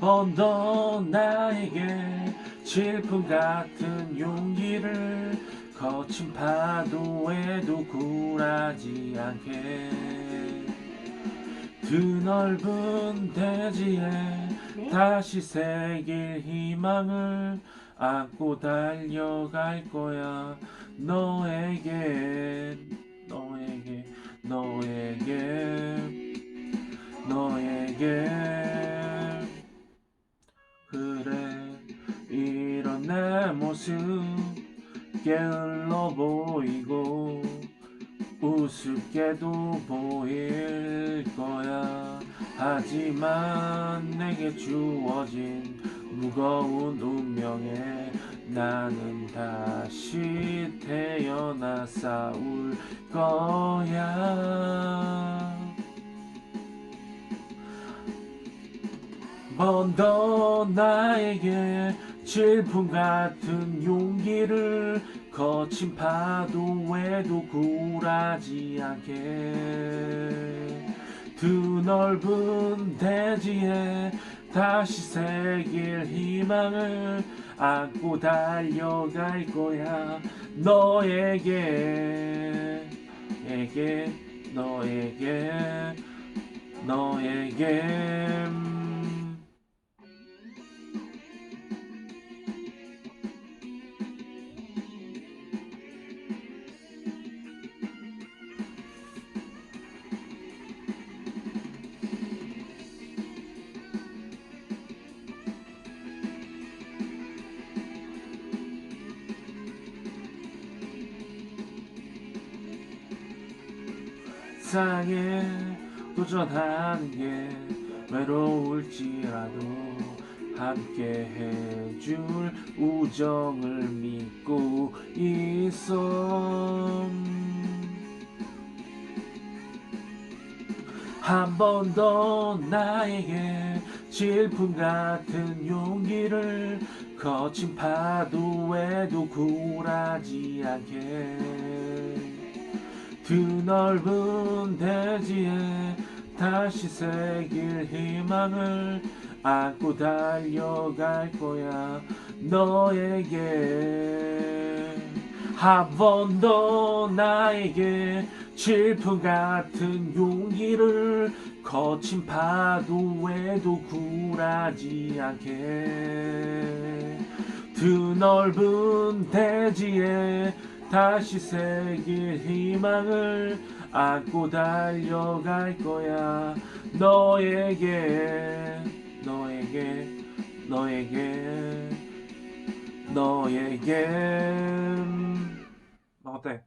번더 나에게 질풍 같은 용기를 거친 파도에도 굴하지 않게. 드넓은 대지에 다시 새길 희망을 안고 달려갈 거야 너에게 모습 게을러 보이고 우습게도 보일 거야. 하지만 내게 주어진 무거운 운명에 나는 다시 태어나 싸울 거야. 번더 나에게 질풍 같은 용기를 거친 파도에도 굴하지 않게. 드넓은 대지에 다시 새길 희망을 안고 달려갈 거야. 너에게 에게 너에게 너에게 세상에 도전하는 게 외로울지라도 함께 해줄 우정을 믿고 있어. 한 번 더 나에게 질풍 같은 용기를 거친 파도에도 굴하지 않게 드넓은 대지에 다시 새길 희망을 안고 달려갈 거야 너에게. 한 번 더 나에게 질풍 같은 용기를 거친 파도에도 굴하지 않게. 드넓은 대지에 다시 새길 희망을 안고 달려갈 거야 너에게 너에게 너에게 너에게 음, 어때?